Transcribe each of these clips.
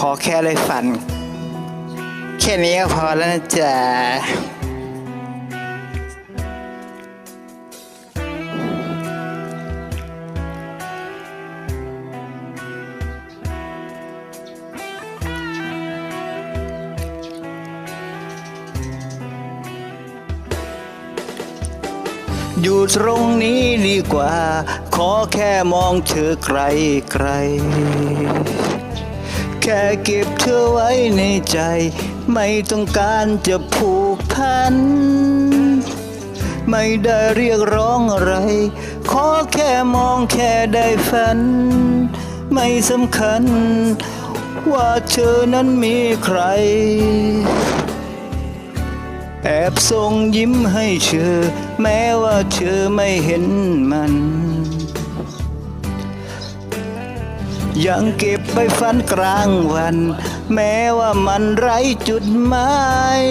ขอแค่ได้ฝัน แค่นี้ก็พอแล้วนะจ๊ะอยู่ตรงนี้ดีกว่า ขอแค่มองเธอไกลไกล แค่เก็บเธอไว้ในใจ ไม่ต้องการจะผูกพัน ไม่ได้เรียกร้องอะไร ขอแค่มองแค่ได้ฝัน ไม่สำคัญ ว่าเธอนั้นมีใคร แอบส่งยิ้มให้เธอ แม้ว่าเธอไม่เห็นมัน ยังเก็บไปฝันกลางวัน แม้ว่ามันไร้จุดหมาย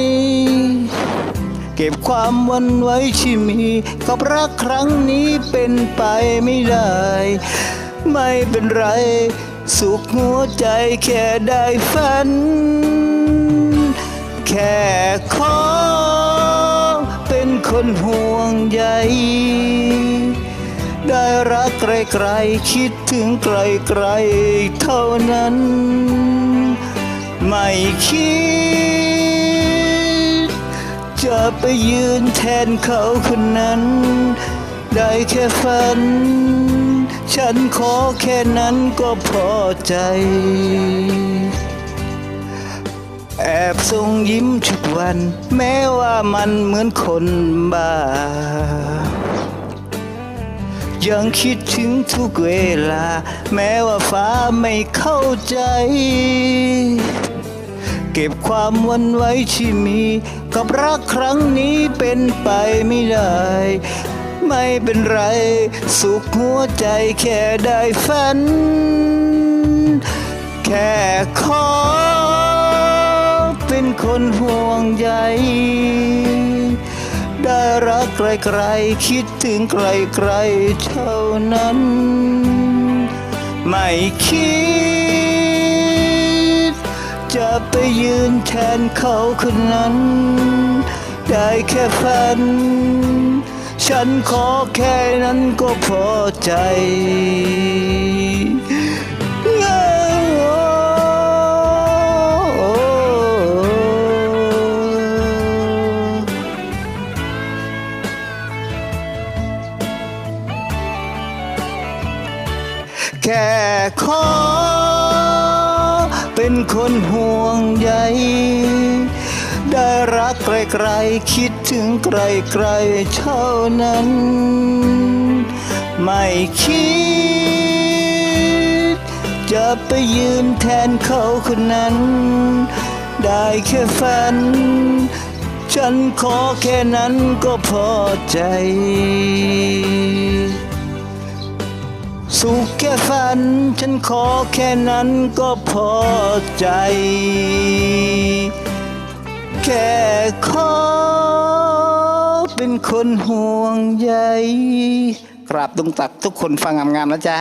เก็บความวันไว้ที่มีกับรักครั้งนี้เป็นไปไม่ได้ ไม่เป็นไร สุขหัวใจแค่ได้ฝัน แค่ขอเป็นคนห่วงใย รักไกลๆคิดถึงไกลๆเท่านั้น ไม่คิด จะไปยืนแทนเขาคนนั้น ได้แค่ฝัน ฉันขอแค่นั้นก็พอใจ แอบส่งยิ้มทุกวัน แม้ว่ามันเหมือนคนบ้า ยังคิดถึงทุกเวลา แม้ว่าฟ้าไม่เข้าใจ เก็บความวันไว้ที่มี กับรักครั้งนี้เป็นไปไม่ได้ ไม่เป็นไร สุขหัวใจแค่ได้ฝัน แค่ขอเป็นคนห่วงใย รักไกลๆคิดถึงไกลๆเท่านั้น ไม่คิด จะไปยืนแทนเขาคนนั้น ได้แค่ฝัน ฉันขอแค่นั้นก็พอใจ แค่ขอ เป็นคนห่วงใยได้รักไกลๆคิดถึงไกลๆเท่านั้น ไม่คิด จะไปยืนแทนเขาคนนั้น ได้แค่ฝัน ฉันขอแค่นั้นก็พอใจ สุขแค่ฝัน ฉันขอแค่นั้นก็พอใจ แค่ขอเป็นคนห่วงใยกราบตรงตักทุกคนฟังงามๆนะจ๊ะ